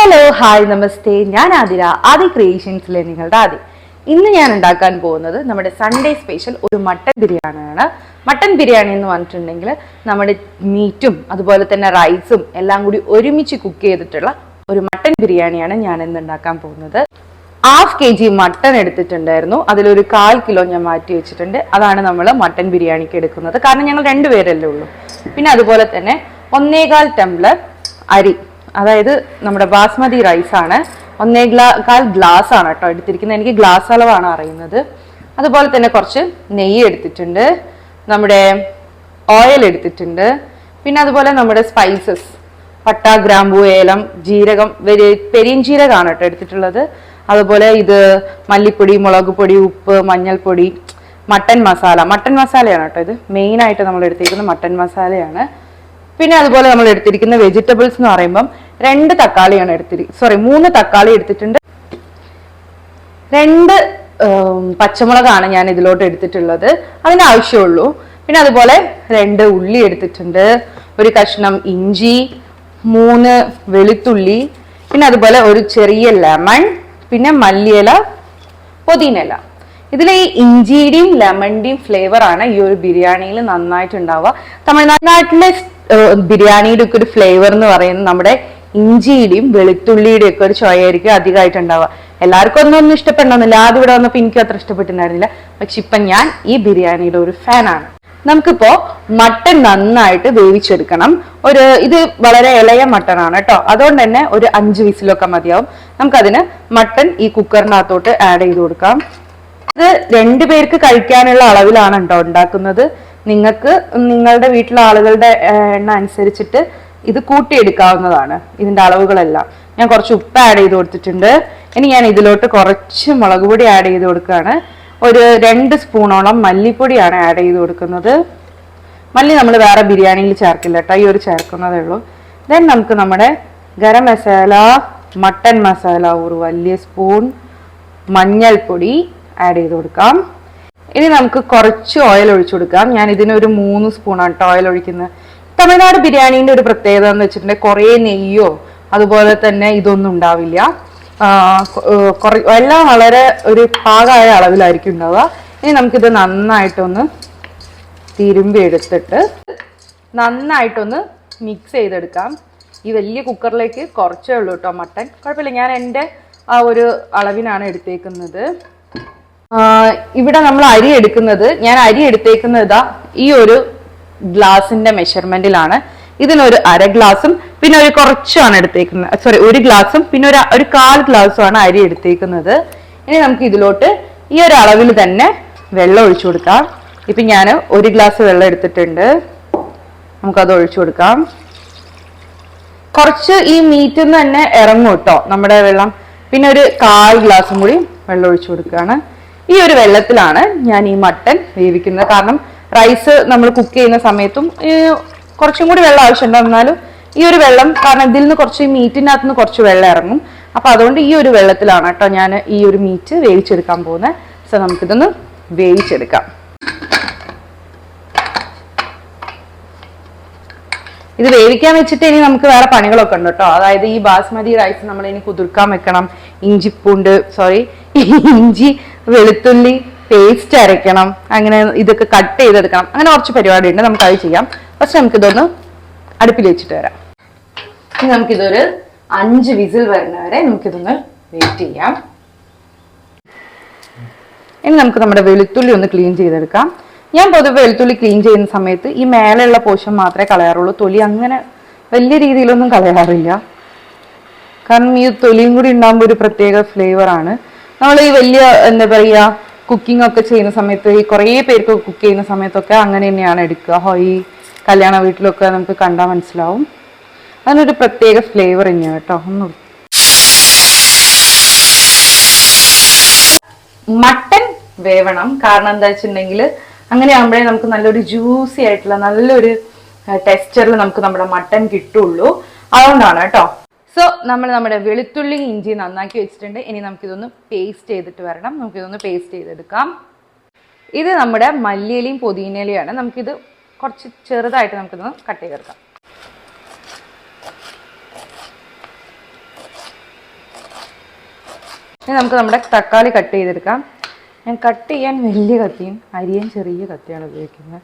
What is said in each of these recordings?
Hello hi നമസ്തേ. ഞാൻ ആതിര ആദി ക്രിയേഷൻസിലെ നിങ്ങളുടെ ആദി. ഇന്ന് ഞാൻ ഉണ്ടാക്കാൻ പോകുന്നത് നമ്മുടെ സൺഡേ സ്പെഷ്യൽ ഒരു മട്ടൻ ബിരിയാണിയാണ്. മട്ടൻ ബിരിയാണി എന്ന് പറഞ്ഞിട്ടുണ്ടെങ്കിൽ നമ്മുടെ മീറ്റും അതുപോലെ തന്നെ റൈസും എല്ലാം കൂടി ഒരുമിച്ച് കുക്ക് ചെയ്തിട്ടുള്ള ഒരു മട്ടൻ ബിരിയാണിയാണ് ഞാൻ ഇന്ന് ഉണ്ടാക്കാൻ പോകുന്നത്. ഹാഫ് കെ ജി മട്ടൺ എടുത്തിട്ടുണ്ടായിരുന്നു. അതിലൊരു കാൽ കിലോ ഞാൻ മാറ്റി വെച്ചിട്ടുണ്ട്. അതാണ് നമ്മൾ മട്ടൻ ബിരിയാണിക്ക് എടുക്കുന്നത്. കാരണം ഞങ്ങൾ രണ്ടുപേരല്ലേ ഉള്ളൂ. പിന്നെ അതുപോലെ തന്നെ ഒന്നേകാൽ ടംബ്ലർ അരി. അതായത് നമ്മുടെ ബാസ്മതി റൈസ് ആണ് ഗ്ലാ കാൽ ഗ്ലാസ് ആണ് കേട്ടോ എടുത്തിരിക്കുന്നത്. എനിക്ക് ഗ്ലാസ് അളവാണ് അറിയുന്നത്. അതുപോലെ തന്നെ കുറച്ച് നെയ്യ് എടുത്തിട്ടുണ്ട്. നമ്മുടെ ഓയിൽ എടുത്തിട്ടുണ്ട്. പിന്നെ അതുപോലെ നമ്മുടെ സ്പൈസസ്. പട്ട ഗ്രാമ്പു ഏലം ജീരകം പെരിഞ്ചീരകമാണ് കേട്ടോ എടുത്തിട്ടുള്ളത്. അതുപോലെ ഇത് മല്ലിപ്പൊടി മുളക് പൊടി ഉപ്പ് മഞ്ഞൾപ്പൊടി മട്ടൻ മസാല. മട്ടൻ മസാലയാണ് കേട്ടോ ഇത്. മെയിനായിട്ട് നമ്മൾ എടുത്തിരിക്കുന്നത് മട്ടൻ മസാലയാണ്. പിന്നെ അതുപോലെ നമ്മൾ എടുത്തിരിക്കുന്ന വെജിറ്റബിൾസ് എന്ന് പറയുമ്പം രണ്ട് തക്കാളിയാണ് എടുത്തിരി സോറി മൂന്ന് തക്കാളി എടുത്തിട്ടുണ്ട്. രണ്ട് പച്ചമുളകാണ് ഞാൻ ഇതിലോട്ട് എടുത്തിട്ടുള്ളത്. അതിന് ആവശ്യമുള്ളൂ. പിന്നെ അതുപോലെ രണ്ട് ഉള്ളി എടുത്തിട്ടുണ്ട്. ഒരു കഷ്ണം ഇഞ്ചി മൂന്ന് വെളുത്തുള്ളി പിന്നെ അതുപോലെ ഒരു ചെറിയ ലെമൺ പിന്നെ മല്ലിയില പൊതിനില ഇതിൽ ഈ ഇഞ്ചിയുടെയും ലെമണിന്റെയും ഫ്ലേവർ ആണ് ഈ ഒരു ബിരിയാണിയിൽ നന്നായിട്ടുണ്ടാവുക. തമിഴ്നാട്ടിലെ ബിരിയാണിയുടെ ഒക്കെ ഒരു ഫ്ലേവർ എന്ന് പറയുന്നത് നമ്മുടെ ഇഞ്ചിയുടെയും വെളുത്തുള്ളിയുടെയും ഒക്കെ ഒരു ചോയായിരിക്കും അധികമായിട്ട് ഉണ്ടാവുക എല്ലാവർക്കും ഒന്നും ഒന്നും ഇഷ്ടപ്പെടണമെന്നില്ല. ആദ്യം ഇവിടെ വന്നപ്പോൾ എനിക്കും അത്ര ഇഷ്ടപ്പെട്ടിട്ടുണ്ടായിരുന്നില്ല. പക്ഷെ ഇപ്പൊ ഞാൻ ഈ ബിരിയാണിയുടെ ഒരു ഫാനാണ് നമുക്കിപ്പോ മട്ടൺ നന്നായിട്ട് വേവിച്ചെടുക്കണം. ഒരു ഇത് വളരെ ഇളയ മട്ടൺ ആണ് കേട്ടോ. അതുകൊണ്ട് തന്നെ ഒരു അഞ്ച് വിസിലൊക്കെ മതിയാവും. നമുക്കതിന് മട്ടൺ ഈ കുക്കറിനകത്തോട്ട് ആഡ് ചെയ്ത് കൊടുക്കാം. ഇത് രണ്ടു പേർക്ക് കഴിക്കാനുള്ള അളവിലാണ് കേട്ടോ ഉണ്ടാക്കുന്നത്. നിങ്ങൾക്ക് നിങ്ങളുടെ വീട്ടിലെ ആളുകളുടെ എണ്ണം അനുസരിച്ചിട്ട് ഇത് കൂട്ടിയെടുക്കാവുന്നതാണ് ഇതിന്റെ അളവുകളെല്ലാം. ഞാൻ കുറച്ച് ഉപ്പ് ആഡ് ചെയ്ത് കൊടുത്തിട്ടുണ്ട്. ഇനി ഞാൻ ഇതിലോട്ട് കുറച്ച് മുളക് പൊടി ആഡ് ചെയ്ത് കൊടുക്കുകയാണ്. ഒരു രണ്ട് സ്പൂണോളം മല്ലിപ്പൊടിയാണ് ആഡ് ചെയ്ത് കൊടുക്കുന്നത്. മല്ലി നമ്മൾ വേറെ ബിരിയാണിയിൽ ചേർക്കില്ല കേട്ടോ ഈ ഒരു ചേർക്കുന്നതേ ഉള്ളൂ. ദെൻ നമുക്ക് നമ്മുടെ ഗരം മസാല മട്ടൻ മസാല ഒരു വലിയ സ്പൂൺ മഞ്ഞൾപ്പൊടി ആഡ് ചെയ്ത് കൊടുക്കാം. ഇനി നമുക്ക് കുറച്ച് ഓയിൽ ഒഴിച്ചു കൊടുക്കാം. ഞാൻ ഇതിനൊരു മൂന്ന് സ്പൂണാണ് കേട്ടോ ഓയിൽ ഒഴിക്കുന്നത് തമിഴ്നാട് ബിരിയാണീന്റെ ഒരു പ്രത്യേകത എന്ന് വെച്ചിട്ടുണ്ടെങ്കിൽ കുറേ നെയ്യോ അതുപോലെ തന്നെ ഇതൊന്നും ഉണ്ടാവില്ല. എല്ലാം വളരെ ഒരു പാകമായ അളവിലായിരിക്കും ഉണ്ടാവുക. ഇനി നമുക്കിത് നന്നായിട്ടൊന്ന് തിരുമ്പി എടുത്തിട്ട് നന്നായിട്ടൊന്ന് മിക്സ് ചെയ്തെടുക്കാം. ഈ വലിയ കുക്കറിലേക്ക് കുറച്ചേ ഉള്ളൂ കേട്ടോ മട്ടൻ. കുഴപ്പമില്ല. ഞാൻ എന്റെ ആ ഒരു അളവിനാണ് എടുത്തേക്കുന്നത്. ഇവിടെ നമ്മൾ അരി എടുക്കുന്നത് ഞാൻ അരി എടുത്തേക്കുന്നത് ഈ ഒരു ഗ്ലാസിന്റെ മെഷർമെന്റിലാണ് ഇതിനൊരു അര ഗ്ലാസും പിന്നെ ഒരു കുറച്ചുമാണ് എടുത്തേക്കുന്നത്. സോറി ഒരു ഗ്ലാസും പിന്നെ ഒരു ഒരു കാൽ ഗ്ലാസ്സുമാണ് അരി എടുത്തേക്കുന്നത്. ഇനി നമുക്ക് ഇതിലോട്ട് ഈ ഒരു അളവിൽ തന്നെ വെള്ളം ഒഴിച്ചു കൊടുക്കാം. ഇപ്പൊ ഞാൻ ഒരു ഗ്ലാസ് വെള്ളം എടുത്തിട്ടുണ്ട്. നമുക്കത് ഒഴിച്ചു കൊടുക്കാം. കുറച്ച് ഈ മീറ്റിൽ നിന്ന് തന്നെ ഇറങ്ങും കേട്ടോ നമ്മുടെ വെള്ളം. പിന്നെ ഒരു കാൽ ഗ്ലാസും കൂടി വെള്ളം ഒഴിച്ചു കൊടുക്കുകയാണ്. ഈ ഒരു വെള്ളത്തിലാണ് ഞാൻ ഈ മട്ടൻ വേവിക്കുന്നത്. കാരണം റൈസ് നമ്മൾ കുക്ക് ചെയ്യുന്ന സമയത്തും കുറച്ചും കൂടി വെള്ളം ആവശ്യമുണ്ട്. എന്നാലും ഈ ഒരു വെള്ളം കാരണം ഇതിൽ നിന്ന് കുറച്ച് മീറ്റിനകത്ത് നിന്ന് കുറച്ച് വെള്ളം ഇറങ്ങും. അപ്പൊ അതുകൊണ്ട് ഈ ഒരു വെള്ളത്തിലാണ് കേട്ടോ ഞാൻ ഈ ഒരു മീറ്റ് വേവിച്ചെടുക്കാൻ പോകുന്നത്. സോ നമുക്കിതൊന്ന് വേവിച്ചെടുക്കാം. ഇത് വേവിക്കാൻ വെച്ചിട്ട് ഇനി നമുക്ക് വേറെ പണികളൊക്കെ ഉണ്ട് കേട്ടോ. അതായത് ഈ ബാസ്മതി റൈസ് നമ്മൾ ഇനി കുതിർക്കാൻ വെക്കണം. ഇഞ്ചിപ്പൂണ്ട് സോറി ഇഞ്ചി വെളുത്തുള്ളി പേസ്റ്റ് അരയ്ക്കണം. അങ്ങനെ ഇതൊക്കെ കട്ട് ചെയ്തെടുക്കണം. അങ്ങനെ കുറച്ച് പരിപാടി ഉണ്ട് നമുക്ക് അത് ചെയ്യാം പക്ഷെ നമുക്കിതൊന്ന് അടുപ്പിൽ വെച്ചിട്ട് വരാം. ഇനി നമുക്കിതൊരു അഞ്ച് വിസിൽ വരുന്നവരെ നമുക്കിതൊന്ന് വെയിറ്റ് ചെയ്യാം. ഇനി നമുക്ക് നമ്മുടെ വെളുത്തുള്ളി ഒന്ന് ക്ലീൻ ചെയ്തെടുക്കാം. ഞാൻ പൊതുവെ വെളുത്തുള്ളി ക്ലീൻ ചെയ്യുന്ന സമയത്ത് ഈ മേലെയുള്ള പോഷൻ മാത്രമേ കളയാറുള്ളൂ. തൊലി അങ്ങനെ വലിയ രീതിയിലൊന്നും കളയാറില്ല. കാരണം ഈ തൊലിയും കൂടി ഉണ്ടാകുമ്പോൾ ഒരു പ്രത്യേക ഫ്ലേവർ ആണ്. നമ്മൾ ഈ വലിയ എന്താ പറയുക കുക്കിംഗ് ഒക്കെ ചെയ്യുന്ന സമയത്ത് ഈ കുറേ പേർക്ക് കുക്ക് ചെയ്യുന്ന സമയത്തൊക്കെ അങ്ങനെ തന്നെയാണ് എടുക്കുക. ഹോ ഈ കല്യാണ വീട്ടിലൊക്കെ നമുക്ക് കണ്ടാൽ മനസ്സിലാവും. അതിനൊരു പ്രത്യേക ഫ്ലേവർ തന്നെയാണ് കേട്ടോ. ഒന്ന് മട്ടൻ വേവണം. കാരണം എന്താ വെച്ചിട്ടുണ്ടെങ്കിൽ അങ്ങനെ ആകുമ്പോഴേ നമുക്ക് നല്ലൊരു ജ്യൂസി ആയിട്ടുള്ള നല്ലൊരു ടെക്സ്ചറിൽ നമുക്ക് നമ്മുടെ മട്ടൻ കിട്ടുള്ളൂ. അതുകൊണ്ടാണ് കേട്ടോ. സോ നമ്മൾ നമ്മുടെ വെളുത്തുള്ളി ഇഞ്ചി നന്നാക്കി വെച്ചിട്ടുണ്ട്. ഇനി നമുക്കിതൊന്ന് പേസ്റ്റ് ചെയ്തിട്ട് വരണം. നമുക്കിതൊന്ന് പേസ്റ്റ് ചെയ്തെടുക്കാം. ഇത് നമ്മുടെ മല്ലിയിലയും പുതിനയിലയാണ് നമുക്കിത് കുറച്ച് ചെറുതായിട്ട് നമുക്കിതൊന്ന് കട്ട് ചെയ്തെടുക്കാം. ഇനി നമുക്ക് നമ്മുടെ തക്കാളി കട്ട് ചെയ്തെടുക്കാം. ഞാൻ കട്ട് ചെയ്യാൻ വലിയ കത്തിയും അരിയാൻ ചെറിയ കത്തിയാണ് ഉപയോഗിക്കുന്നത്.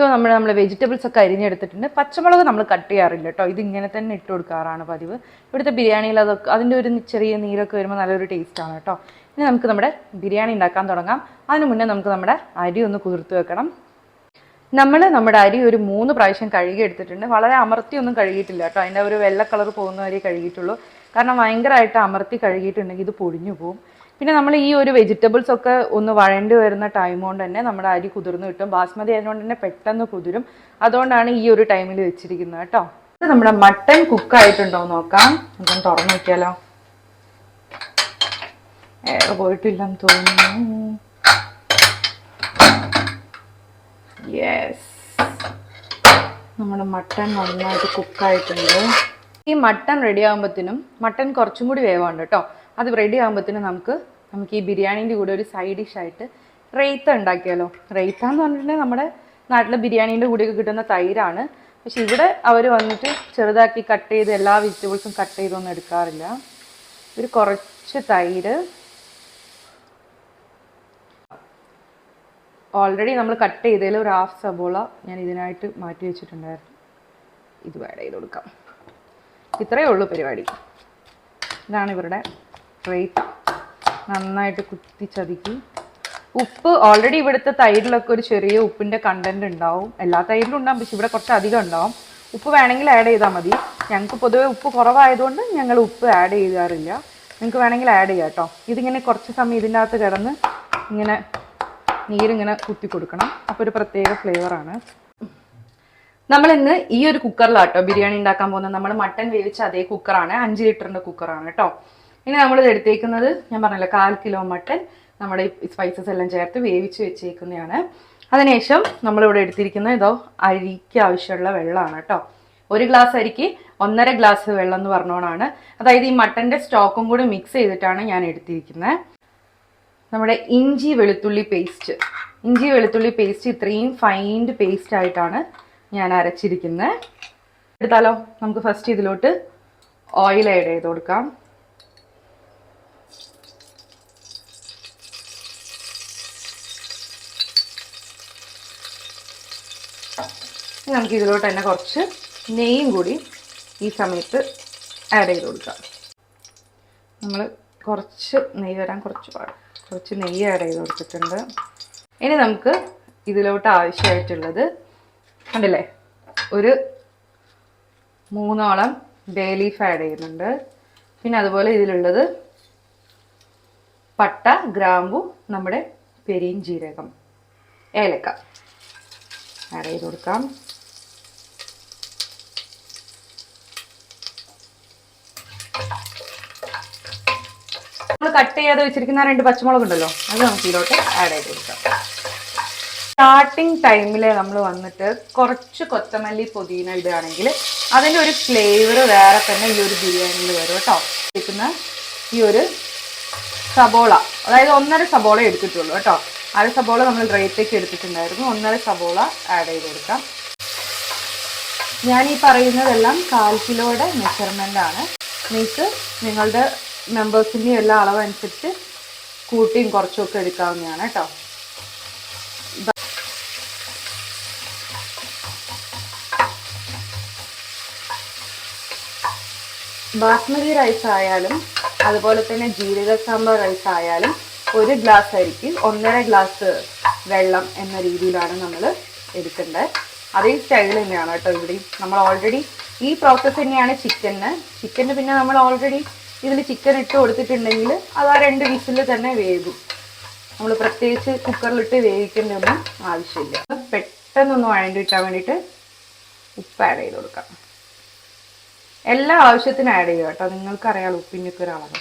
സോ നമ്മൾ നമ്മൾ വെജിറ്റബിൾസ് ഒക്കെ അരിഞ്ഞെടുത്തിട്ടുണ്ട്. പച്ചമുളക് നമ്മൾ കട്ട് ചെയ്യാറില്ല കേട്ടോ ഇതിങ്ങനെ തന്നെ ഇട്ട് കൊടുക്കാറാണ് പതിവ്. ഇവിടുത്തെ ബിരിയാണിയിൽ അതൊക്കെ അതിന്റെ ഒരു ചെറിയ നീരൊക്കെ വരുമ്പോൾ നല്ലൊരു ടേസ്റ്റാണ് കേട്ടോ ഇനി നമുക്ക് നമ്മുടെ ബിരിയാണി ഉണ്ടാക്കാൻ തുടങ്ങാം. അതിന് മുന്നേ നമുക്ക് നമ്മുടെ അരി ഒന്ന് കുതിർത്ത് വെക്കണം. നമ്മൾ നമ്മുടെ അരി ഒരു മൂന്ന് പ്രാവശ്യം കഴുകി എടുത്തിട്ടുണ്ട്. വളരെ അമർത്തിയൊന്നും കഴുകിയിട്ടില്ല കേട്ടോ അതിന്റെ ഒരു വെള്ള കളർ പോകുന്ന വരെ കഴുകിയിട്ടുള്ളൂ. കാരണം ഭയങ്കരമായിട്ട് അമർത്തി കഴുകിയിട്ടുണ്ടെങ്കിൽ ഇത് പൊടിഞ്ഞു പോകും പിന്നെ നമ്മൾ ഈ ഒരു വെജിറ്റബിൾസ് ഒക്കെ ഒന്ന് വഴണ്ടി വരുന്ന ടൈം കൊണ്ട് തന്നെ നമ്മുടെ അരി കുതിർന്ന് കിട്ടും. ബാസ്മതി ആയതുകൊണ്ട് തന്നെ പെട്ടെന്ന് കുതിരും. അതുകൊണ്ടാണ് ഈ ഒരു ടൈമിൽ വെച്ചിരിക്കുന്നത് കേട്ടോ. ഇത് നമ്മുടെ മട്ടൺ കുക്ക് ആയിട്ടുണ്ടോ നോക്കാം. നമുക്ക് തുറന്നു നോക്കിയാലോ? ഏറെ പോയിട്ടില്ലെന്ന് തോന്നുന്നു. യെസ് നമ്മുടെ മട്ടൺ നന്നായിട്ട് കുക്കായിട്ടുണ്ട് ഈ മട്ടൺ റെഡി ആകുമ്പോഴത്തേനും മട്ടൺ കുറച്ചും കൂടി വേവാണ്ട് കേട്ടോ. അത് റെഡി ആകുമ്പോഴത്തേനും നമുക്ക് നമുക്ക് ഈ ബിരിയാണീന്റെ കൂടെ ഒരു സൈഡ് ഡിഷായിട്ട് റെയ്ത്ത ഉണ്ടാക്കിയാലോ? റെയ്ത്ത എന്ന് പറഞ്ഞിട്ടുണ്ടെങ്കിൽ നമ്മുടെ നാട്ടിലെ ബിരിയാണീന്റെ കൂടെയൊക്കെ കിട്ടുന്ന തൈരാണ്. പക്ഷെ ഇവിടെ അവർ വന്നിട്ട് ചെറുതാക്കി കട്ട് ചെയ്ത് എല്ലാ വെജിറ്റബിൾസും കട്ട് ചെയ്തൊന്നും എടുക്കാറില്ല. ഒരു കുറച്ച് തൈര്. ഓൾറെഡി നമ്മൾ കട്ട് ചെയ്തതിൽ ഒരു ഹാഫ് സബോള ഞാൻ ഇതിനായിട്ട് മാറ്റി വെച്ചിട്ടുണ്ടായിരുന്നു. ഇത് ആഡ് ചെയ്ത് കൊടുക്കാം. ഇത്രയേ ഉള്ളൂ പരിപാടി. ഇതാണ് ഇവരുടെ റേറ്റ് നന്നായിട്ട് കുത്തി ചതുക്കി. ഉപ്പ് ഓൾറെഡി ഇവിടുത്തെ തൈരിലൊക്കെ ഒരു ചെറിയ ഉപ്പിന്റെ കണ്ടന്റ് ഉണ്ടാവും. എല്ലാ തൈരിലും ഉണ്ടാവും പക്ഷെ ഇവിടെ കുറച്ച് അധികം ഉണ്ടാവും. ഉപ്പ് വേണമെങ്കിൽ ആഡ് ചെയ്താൽ മതി. ഞങ്ങൾക്ക് പൊതുവേ ഉപ്പ് കുറവായതുകൊണ്ട് ഞങ്ങൾ ഉപ്പ് ആഡ് ചെയ്യാറില്ല. നിങ്ങൾക്ക് വേണമെങ്കിൽ ആഡ് ചെയ്യാം കേട്ടോ. ഇതിങ്ങനെ കുറച്ച് സമയം ഇതിന്റെ അകത്ത് കിടന്ന് ഇങ്ങനെ നീരിങ്ങനെ കുത്തി കൊടുക്കണം. അപ്പോൾ ഒരു പ്രത്യേക ഫ്ലേവറാണ് നമ്മൾ ഇന്ന് ഈ ഒരു കുക്കറിലാട്ടോ ബിരിയാണി ഉണ്ടാക്കാൻ പോകുന്നത്. നമ്മൾ മട്ടൺ വേവിച്ച അതേ കുക്കറാണ് അഞ്ച് ലിറ്ററിന്റെ കുക്കറാണ് കേട്ടോ. ഇനി നമ്മൾ എടുത്തേക്കുന്നത് ഞാൻ പറഞ്ഞല്ലോ കാൽ കിലോ മട്ടൻ നമ്മുടെ ഈ സ്പൈസസ് എല്ലാം ചേർത്ത് വേവിച്ച് വെച്ചേക്കുന്നതാണ്. അതിനുശേഷം നമ്മളിവിടെ എടുത്തിരിക്കുന്ന ഇതോ അരിക്ക് ആവശ്യമുള്ള വെള്ളമാണ് കേട്ടോ. ഒരു ഗ്ലാസ് അരിക്ക് ഒന്നര ഗ്ലാസ് വെള്ളം എന്ന് പറഞ്ഞോണാണ്. അതായത് ഈ മട്ടന്റെ സ്റ്റോക്കും കൂടി മിക്സ് ചെയ്തിട്ടാണ് ഞാൻ എടുത്തിരിക്കുന്നത്. നമ്മുടെ ഇഞ്ചി വെളുത്തുള്ളി പേസ്റ്റ് ഇഞ്ചി വെളുത്തുള്ളി പേസ്റ്റ് ഇത്രയും ഫൈൻഡ് പേസ്റ്റ് ആയിട്ടാണ് ഞാൻ അരച്ചിരിക്കുന്നത്. എടുത്താലോ നമുക്ക് ഫസ്റ്റ് ഇതിലോട്ട് ഓയിൽ ആഡ് ചെയ്ത് കൊടുക്കാം. നമുക്ക് ഇതിലോട്ട് തന്നെ കുറച്ച് നെയ്യും കൂടി ഈ സമയത്ത് ആഡ് ചെയ്ത് കൊടുക്കാം. നമ്മൾ കുറച്ച് നെയ്യ് വരാൻ കുറച്ച് കുറച്ച് നെയ്യ് ആഡ് ചെയ്ത് കൊടുത്തിട്ടുണ്ട്. ഇനി നമുക്ക് ഇതിലോട്ട് ആവശ്യമായിട്ടുള്ളത് കണ്ടില്ലേ? ഒരു മൂന്നോളം ബേ ലീഫ് ആഡ് ചെയ്യുന്നുണ്ട്. പിന്നെ അതുപോലെ ഇതിലുള്ളത് പട്ട ഗ്രാമ്പു നമ്മുടെ പെരിയും ജീരകം ഏലക്ക. ആഡ് ചെയ്ത് കൊടുക്കാം നമ്മൾ കട്ട് ചെയ്യാതെ വെച്ചിരിക്കുന്ന രണ്ട് പച്ചമുളക് ഉണ്ടല്ലോ അത് നമുക്ക് ഇതിലോട്ട് ആഡ് ചെയ്ത് കൊടുക്കാം. സ്റ്റാർട്ടിങ് ടൈമിൽ നമ്മൾ വന്നിട്ട് കുറച്ച് കൊത്തമല്ലി പുതിന ഇടുകയാണെങ്കിൽ അതിന്റെ ഒരു ഫ്ലേവർ വേറെ തന്നെ ഈ ഒരു ബിരിയാണിയിൽ വരും കേട്ടോ. ഈ ഒരു സബോള അതായത് ഒന്നര സബോള എടുത്തിട്ടുള്ളൂ കേട്ടോ. അര സബോള നമ്മൾ റേറ്റേക്ക് എടുത്തിട്ടുണ്ടായിരുന്നു. ഒന്നര സബോള ആഡ് ചെയ്ത് കൊടുക്കാം. ഞാൻ ഈ പറയുന്നതെല്ലാം കാൽ കിലോയുടെ മെഷർമെന്റ് ആണ്. നിങ്ങൾക്ക് നിങ്ങളുടെ മെമ്പേഴ്സിന്റെയും എല്ലാ അളവനുസരിച്ച് കൂട്ടിയും കുറച്ചും ഒക്കെ എടുക്കാവുന്നതാണ് കേട്ടോ ബാസ്മതി റൈസ് ആയാലും അതുപോലെ തന്നെ ജീരക സാമ്പാർ റൈസ് ആയാലും ഒരു ഗ്ലാസ് അരിക്ക് ഒന്നര ഗ്ലാസ് വെള്ളം എന്ന രീതിയിലാണ് നമ്മൾ എടുക്കേണ്ടത് അതേ സ്റ്റൈൽ തന്നെയാണ് കേട്ടോ ഇവിടെ. നമ്മൾ ഓൾറെഡി ഈ പ്രോസസ്സ് തന്നെയാണ് ചിക്കന് ചിക്കന് പിന്നെ നമ്മൾ ഓൾറെഡി ഇതിൽ ചിക്കൻ ഇട്ട് കൊടുത്തിട്ടുണ്ടെങ്കിൽ അത് ആ രണ്ട് വിസിൽ തന്നെ വേകും നമ്മൾ പ്രത്യേകിച്ച് കുക്കറിലിട്ട് വേവിക്കേണ്ടൊന്നും ആവശ്യമില്ല. പെട്ടെന്നൊന്ന് വഴണ്ടി കിട്ടാൻ വേണ്ടിയിട്ട് ഉപ്പ് ആഡ് ചെയ്ത് കൊടുക്കാം. എല്ലാ ആവശ്യത്തിനും ആഡ് ചെയ്യുക കേട്ടോ. നിങ്ങൾക്കറിയാം ഉപ്പിന്റെ ഒക്കെ ഒരളവ്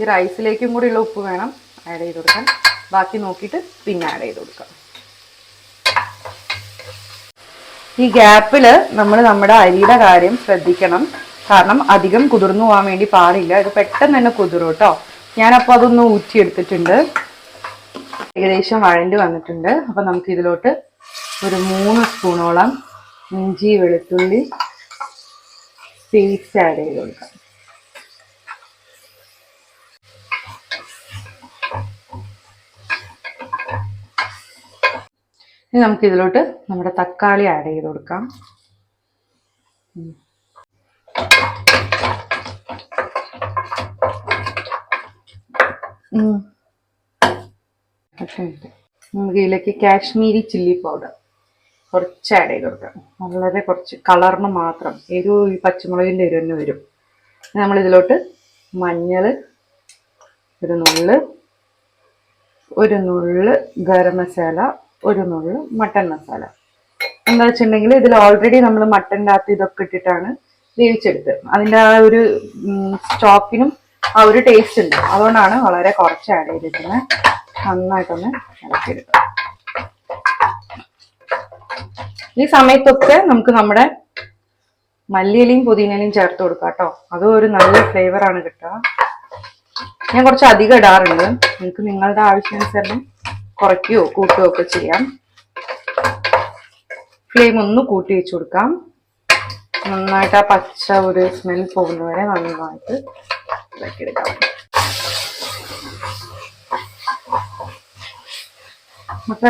ഈ റൈസിലേക്കും കൂടിയുള്ള ഉപ്പ് വേണം. ആഡ് ചെയ്ത് കൊടുക്കാൻ. ബാക്കി നോക്കിയിട്ട് പിന്നെ ആഡ് ചെയ്ത് കൊടുക്കാം. ഈ ഗ്യാപ്പിൽ നമ്മൾ നമ്മുടെ അരിയുടെ കാര്യം ശ്രദ്ധിക്കണം. കാരണം അധികം കുതിർന്നു പോകാൻ വേണ്ടി പാടില്ല. ഇത് പെട്ടെന്ന് തന്നെ കുതിരും കേട്ടോ ഞാനപ്പോൾ അതൊന്ന് ഊറ്റിയെടുത്തിട്ടുണ്ട് ഏകദേശം വഴണ്ടി വന്നിട്ടുണ്ട്. അപ്പം നമുക്ക് ഇതിലോട്ട് ഒരു മൂന്ന് സ്പൂണോളം ഇഞ്ചി വെളുത്തുള്ളി പേസ്റ്റ് ആഡ് ചെയ്ത് കൊടുക്കാം. ഇനി നമുക്ക് ഇതിലോട്ട് നമ്മുടെ തക്കാളി ആഡ് ചെയ്ത് കൊടുക്കാം. നമുക്ക് ഇതിലേക്ക് കാശ്മീരി ചില്ലി പൗഡർ കുറച്ച് ആഡ് ചെയ്ത് കൊടുക്കാം. വളരെ കുറച്ച് കളറിന് മാത്രം. എരിവ് ഈ പച്ചമുളകിന്റെ എരിവ് തന്നെ വരും. നമ്മൾ ഇതിലോട്ട് മഞ്ഞൾ ഒരു നുള്ള് ഒരു നുള്ള് ഗരം മസാല ഒരു നുള്ള് മട്ടൻ മസാല. എന്താ വെച്ചിട്ടുണ്ടെങ്കിൽ ഇതിൽ ഓൾറെഡി നമ്മൾ മട്ടന്റെ അകത്ത് ഇതൊക്കെ ഇട്ടിട്ടാണ് വേവിച്ചെടുത്തത് അതിന്റെ ആ ഒരു സ്റ്റോക്കിനും ആ ഒരു ടേസ്റ്റ് ഉണ്ട്. അതുകൊണ്ടാണ് വളരെ കുറച്ച് ആഡ് ചെയ്തിരിക്കുന്നത്. നന്നായിട്ടൊന്ന് ഇളക്കിയെടുക്കുക. ഈ സമയത്തൊക്കെ നമുക്ക് നമ്മുടെ മല്ലിയിലയും പുതിനയിലയും ചേർത്ത് കൊടുക്കാം കേട്ടോ. അതും ഒരു നല്ല ഫ്ലേവർ ആണ് കിട്ടുക. ഞാൻ കുറച്ച് അധികം ഇടാറുണ്ട്. നിങ്ങൾക്ക് നിങ്ങളുടെ ആവശ്യാനുസരണം കുറയ്ക്കുകയോ കൂട്ടുകയോ ഒക്കെ ചെയ്യാം. ഫ്ലെയിം ഒന്ന് കൂട്ടി വെച്ച് കൊടുക്കാം. നന്നായിട്ട് ആ പച്ച ഒരു സ്മെൽ പോകുന്നവരെ നന്നായിട്ട് ഇളക്കിയെടുക്കാം മുട്ട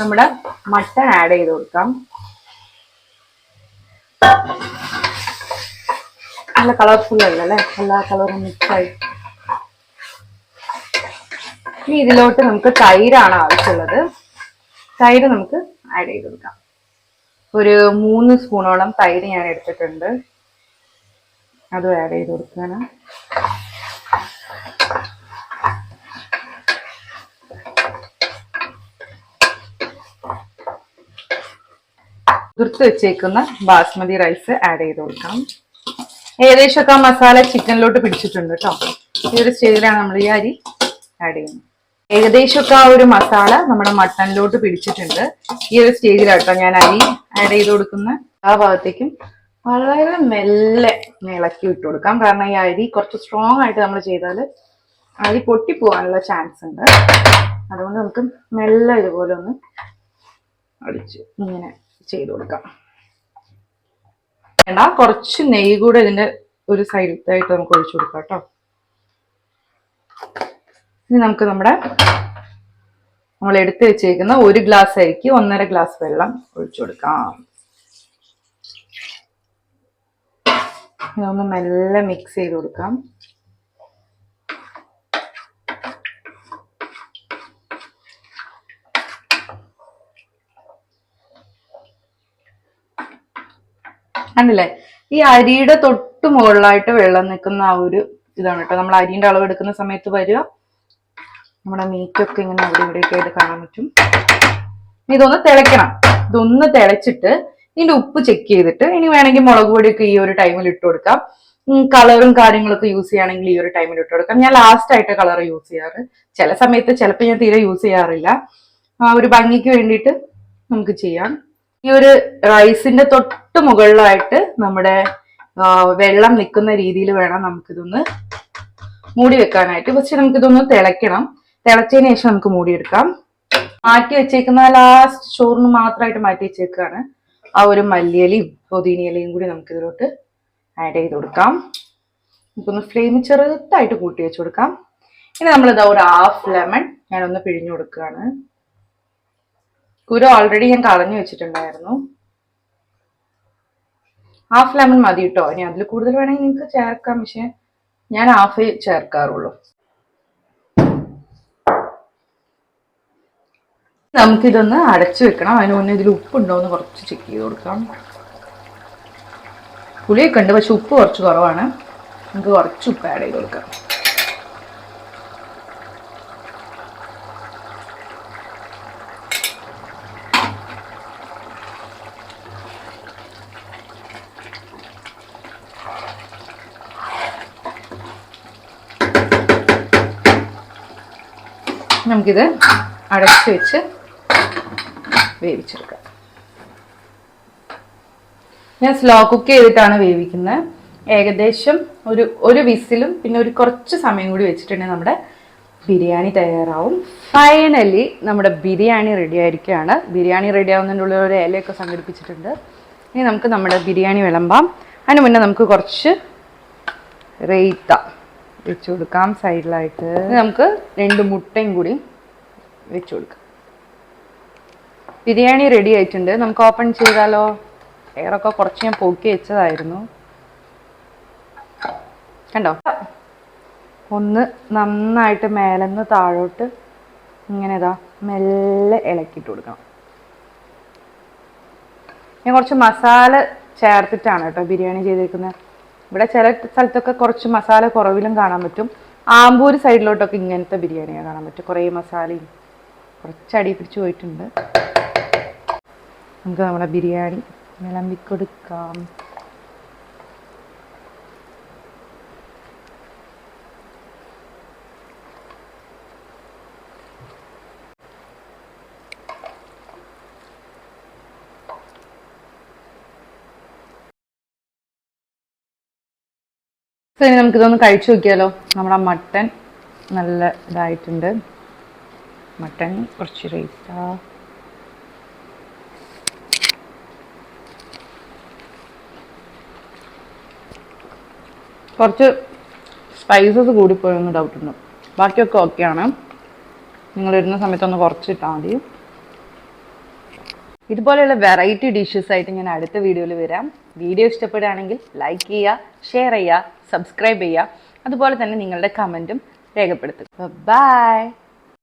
നമ്മുടെ മട്ടൺ ആഡ് ചെയ്ത് കൊടുക്കാം. നല്ല കളർഫുൾ അല്ല അല്ലേ? എല്ലാ കളറും മിക്സ് ആയി. ഇനി ഇതിലോട്ട് നമുക്ക് തൈരാണ് ആവശ്യമുള്ളത്. തൈര് നമുക്ക് ആഡ് ചെയ്ത് കൊടുക്കാം. ഒരു മൂന്ന് സ്പൂണോളം തൈര് ഞാൻ എടുത്തിട്ടുണ്ട്. അതും ആഡ് ചെയ്ത് കൊടുക്കാനാണ് കുതിർത്ത് വെച്ചേക്കുന്ന ബാസ്മതി റൈസ് ആഡ് ചെയ്ത് കൊടുക്കാം ഏകദേശമൊക്കെ മസാല ചിക്കനിലോട്ട് പിടിച്ചിട്ടുണ്ട് കേട്ടോ. ഈ ഒരു സ്റ്റേജിലാണ് നമ്മൾ ഈ അരി ആഡ് ചെയ്യുന്നത്. ഏകദേശമൊക്കെ ആ ഒരു മസാല നമ്മുടെ മട്ടനിലോട്ട് പിടിച്ചിട്ടുണ്ട്. ഈ ഒരു സ്റ്റേജിലാട്ടോ ഞാൻ അരി ആഡ് ചെയ്ത് കൊടുക്കുന്ന. ആ ഭാഗത്തേക്കും വളരെ മെല്ലെ ഇളക്കി ഇട്ട് കൊടുക്കാം. കാരണം ഈ അരി കുറച്ച് സ്ട്രോങ് ആയിട്ട് നമ്മൾ ചെയ്താൽ അരി പൊട്ടിപ്പോവാനുള്ള ചാൻസ് ഉണ്ട്. അതുകൊണ്ട് നമുക്ക് മെല്ലെ ഇതുപോലെ ഒന്ന് അടിച്ച് ഇങ്ങനെ ചെയ്ത് കൊടുക്കാം. വേണ്ട കുറച്ച് നെയ്യ് കൂടെ ഇതിന്റെ ഒരു സൈഡിലായിട്ട് നമുക്ക് ഒഴിച്ചു കൊടുക്കാം കേട്ടോ. ഇനി നമുക്ക് നമ്മുടെ നമ്മൾ എടുത്തു വെച്ചേക്കുന്ന ഒരു ഗ്ലാസ് അരിക്ക് ഒന്നര ഗ്ലാസ് വെള്ളം ഒഴിച്ചു കൊടുക്കാം. ഇതൊന്ന് മെല്ലെ മിക്സ് ചെയ്ത് കൊടുക്കാം. കണ്ടില്ലേ? ഈ അരിയുടെ തൊട്ട് മുകളിലായിട്ട് വെള്ളം നിൽക്കുന്ന ആ ഒരു ഇതാണ് കേട്ടോ. നമ്മൾ അരിന്റെ അളവ് എടുക്കുന്ന സമയത്ത് വരിക. നമ്മുടെ മീറ്റൊക്കെ ഇങ്ങനെ അവിടെ ഇവിടെയൊക്കെ ആയിട്ട് കാണാൻ പറ്റും. ഇതൊന്ന് തിളയ്ക്കണം. ഇതൊന്ന് തിളച്ചിട്ട് ഇതിന്റെ ഉപ്പ് ചെക്ക് ചെയ്തിട്ട് ഇനി വേണമെങ്കിൽ മുളക് പൊടിയൊക്കെ ഈ ഒരു ടൈമിൽ ഇട്ട് കൊടുക്കാം. കളറും കാര്യങ്ങളൊക്കെ യൂസ് ചെയ്യുകയാണെങ്കിൽ ഈ ഒരു ടൈമിൽ ഇട്ട് കൊടുക്കാം. ഞാൻ ലാസ്റ്റ് ആയിട്ട് കളർ യൂസ് ചെയ്യാറ്. ചില സമയത്ത് ചിലപ്പോൾ ഞാൻ തീരെ യൂസ് ചെയ്യാറില്ല. ഒരു ഭംഗിക്ക് വേണ്ടിയിട്ട് നമുക്ക് ചെയ്യാം. ഈ ഒരു റൈസിന്റെ തൊട്ട് മുകളിലായിട്ട് നമ്മുടെ വെള്ളം നിൽക്കുന്ന രീതിയിൽ വേണം നമുക്കിതൊന്ന് മൂടി വെക്കാനായിട്ട്. പക്ഷെ നമുക്കിതൊന്ന് തിളയ്ക്കണം. തിളച്ചതിന് ശേഷം നമുക്ക് മൂടിയെടുക്കാം. മാറ്റി വെച്ചേക്കുന്ന ലാസ്റ്റ് ചോറിന് മാത്രമായിട്ട് മാറ്റി വെച്ചേക്കാണ്. ആ ഒരു മല്ലിയലയും പുതിനയിലയും കൂടി നമുക്ക് ഇതിലോട്ട് ആഡ് ചെയ്ത് കൊടുക്കാം. നമുക്കൊന്ന് ഫ്ലെയിം ചെറുതായിട്ട് കൂട്ടി വെച്ച് കൊടുക്കാം. ഇനി നമ്മളിതാ ഒരു ഹാഫ് ലെമൺ ഞാനൊന്ന് പിഴിഞ്ഞു കൊടുക്കുകയാണ്. കുരു ഓൾറെഡി ഞാൻ കളഞ്ഞു വെച്ചിട്ടുണ്ടായിരുന്നു. ഹാഫ് ലെമൺ മതി കേട്ടോ. ഇനി അതിൽ കൂടുതൽ വേണമെങ്കിൽ നിങ്ങൾക്ക് ചേർക്കാം. പക്ഷെ ഞാൻ ഹാഫ് ചേർക്കാറുള്ളൂ. നമുക്കിതൊന്ന് അടച്ചു വെക്കണം. അതിന് മുന്നേ ഇതിൽ ഉപ്പുണ്ടോ എന്ന് കുറച്ച് ചെക്ക് ചെയ്ത് കൊടുക്കാം. പുളിയൊക്കെ ഉണ്ട് പക്ഷെ ഉപ്പ് കുറച്ച് കുറവാണ്. നമുക്ക് കുറച്ച് ഉപ്പ് ആഡ് ചെയ്ത് കൊടുക്കാം. നമുക്കിത് അടച്ചു വെച്ച് വേവിച്ചെടുക്കാം. ഞാൻ സ്ലോ കുക്ക് ചെയ്തിട്ടാണ് വേവിക്കുന്നത്. ഏകദേശം ഒരു ഒരു വിസിലും പിന്നെ ഒരു കുറച്ച് സമയം കൂടി വെച്ചിട്ടുണ്ടെങ്കിൽ നമ്മുടെ ബിരിയാണി തയ്യാറാവും. ഫൈനലി നമ്മുടെ ബിരിയാണി റെഡി ആയിരിക്കുകയാണ്. ബിരിയാണി റെഡി ആവുന്നതിന്റെ ഉള്ളിൽ ഒരു ഇലയൊക്കെ സംഘടിപ്പിച്ചിട്ടുണ്ട്. ഇനി നമുക്ക് നമ്മുടെ ബിരിയാണി വിളമ്പാം. അതിന് മുന്നേ നമുക്ക് കുറച്ച് റേത്ത വെച്ച് കൊടുക്കാം സൈഡിലായിട്ട്. നമുക്ക് രണ്ട് മുട്ടയും കൂടി വെച്ച് കൊടുക്കാം. ബിരിയാണി റെഡി ആയിട്ടുണ്ട്. നമുക്ക് ഓപ്പൺ ചെയ്താലോ? എയറൊക്കെ കുറച്ച് ഞാൻ പൊക്കി വെച്ചതായിരുന്നു. കണ്ടോ? ഒന്ന് നന്നായിട്ട് മേലെന്ന് താഴോട്ട് ഇങ്ങനെ ഇതാ മെല്ലെ ഇളക്കിയിട്ട് കൊടുക്കണം. ഞാൻ കുറച്ച് മസാല ചേർത്തിട്ടാണ് കേട്ടോ ബിരിയാണി ചെയ്തിരിക്കുന്നത് ഇവിടെ ചില സ്ഥലത്തൊക്കെ കുറച്ച് മസാല കുറവിലും കാണാൻ പറ്റും. ആമ്പൂർ സൈഡിലോട്ടൊക്കെ ഇങ്ങനത്തെ ബിരിയാണിയാണ് കാണാൻ പറ്റും കുറേ മസാലയും കുറച്ച് അടി പിടിച്ച് പോയിട്ടുണ്ട്. നമുക്ക് നമ്മുടെ ബിരിയാണി വിളമ്പിക്കൊടുക്കാം. So, ഇനി നമുക്കിതൊന്ന് കഴിച്ചു നോക്കിയാലോ? നമ്മുടെ മട്ടൻ നല്ല ഇതായിട്ടുണ്ട്. മട്ടൻ കുറച്ച് റേറ്റ കുറച്ച് സ്പൈസസ് കൂടിപ്പോയെന്ന് ഡൗട്ടുണ്ട് ബാക്കിയൊക്കെ ഓക്കെയാണ് നിങ്ങൾ വരുന്ന സമയത്തൊന്ന് കുറച്ചിട്ടാൽ മതി. ഇതുപോലെയുള്ള വെറൈറ്റി ഡിഷസ് ആയിട്ട് ഞാൻ അടുത്ത വീഡിയോയിൽ വരാം. വീഡിയോ ഇഷ്ടപ്പെടുകയാണെങ്കിൽ ലൈക്ക് ചെയ്യുക ഷെയർ ചെയ്യുക സബ്സ്ക്രൈബ് ചെയ്യുക. അതുപോലെ തന്നെ നിങ്ങളുടെ കമന്റും രേഖപ്പെടുത്തുക. ബൈ